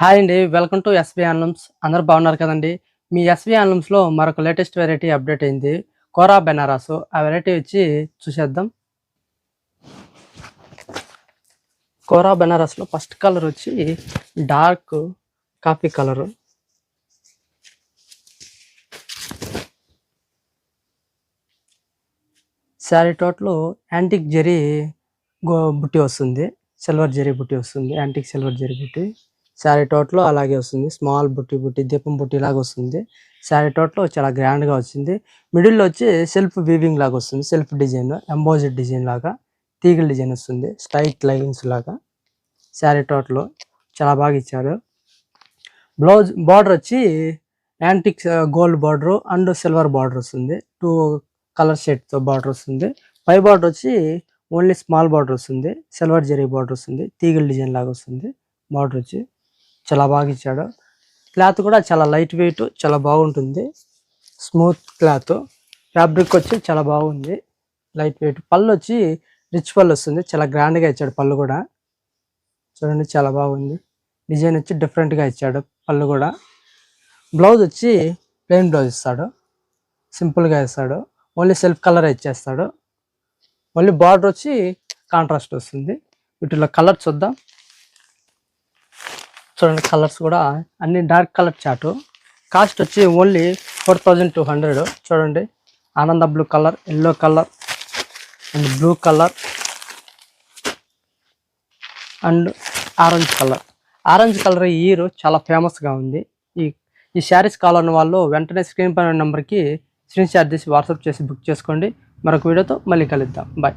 Hi అండి welcome to SB ఆన్లమ్స్ అందరు బాగున్నారు కదండి? మీ ఎస్బీ ఆన్లమ్స్లో మరొక లేటెస్ట్ వెరైటీ అప్డేట్ అయింది. కోరా బెనారస్. ఆ వెరైటీ వచ్చి చూసేద్దాం. కోరా బెనారస్లో ఫస్ట్ కలర్ వచ్చి dark coffee colour. Sari total antique zari go బుట్టి వస్తుంది. సిల్వర్ జరీ బుట్టి వస్తుంది. యాంటిక్ సిల్వర్ జరీ బుట్టి. శారీ టోట్లో అలాగే వస్తుంది. స్మాల్ బుట్టి బుట్టి దీపం బుట్టి లాగా వస్తుంది. శారీ టోట్లో చాలా గ్రాండ్గా వచ్చింది. మిడిల్లో వచ్చి సెల్ఫ్ వీవింగ్ లాగా వస్తుంది. సెల్ఫ్ డిజైన్ ఎంబోజిడ్ డిజైన్ లాగా తీగల డిజైన్ వస్తుంది. స్ట్రైట్ లైన్స్ లాగా శారీ టోట్లో చాలా బాగా ఇచ్చారు. బ్లౌజ్ బార్డర్ వచ్చి antique gold border and silver border వస్తుంది. టూ కలర్ షేడ్తో బార్డర్ వస్తుంది. పై బార్డర్ వచ్చి ఓన్లీ స్మాల్ బార్డర్ వస్తుంది. సిల్వర్ జరీ బార్డర్ వస్తుంది. తీగల డిజైన్ లాగా వస్తుంది. బార్డర్ వచ్చి చాలా బాగా ఇచ్చాడు. క్లాత్ కూడా చాలా లైట్ వెయిట్ చాలా బాగుంటుంది. Smooth cloth. ఫ్యాబ్రిక్ వచ్చి చాలా బాగుంది. Light weight. పళ్ళు వచ్చి రిచ్ పళ్ళు వస్తుంది. చాలా గ్రాండ్గా ఇచ్చాడు పళ్ళు కూడా. చూడండి చాలా బాగుంది. డిజైన్ వచ్చి డిఫరెంట్గా ఇచ్చాడు పళ్ళు కూడా. బ్లౌజ్ వచ్చి ప్లెయిన్ బ్లౌజ్ ఇస్తాడు. సింపుల్గా ఇస్తాడు. ఓన్లీ సెల్ఫ్ కలర్ ఇచ్చేస్తాడు. మళ్ళీ బార్డర్ వచ్చి కాంట్రాస్ట్ వస్తుంది. వీటిలో కలర్ చూద్దాం. చూడండి కలర్స్ కూడా. అన్ని డార్క్ కలర్ చాటు. కాస్ట్ వచ్చి only four thousand two hundred. చూడండి. ఆనంద blue colour yellow colour and blue colour and orange colour. Orange colour ఈ ఇయర్ చాలా ఫేమస్గా ఉంది. ఈ ఈ శారీస్ కావాలన్న వాళ్ళు వెంటనే స్క్రీన్ పైన నెంబర్కి స్క్రీన్ షాట్ తీసి వాట్సాప్ చేసి బుక్ చేసుకోండి. మరొక వీడియోతో మళ్ళీ కలుద్దాం. బాయ్.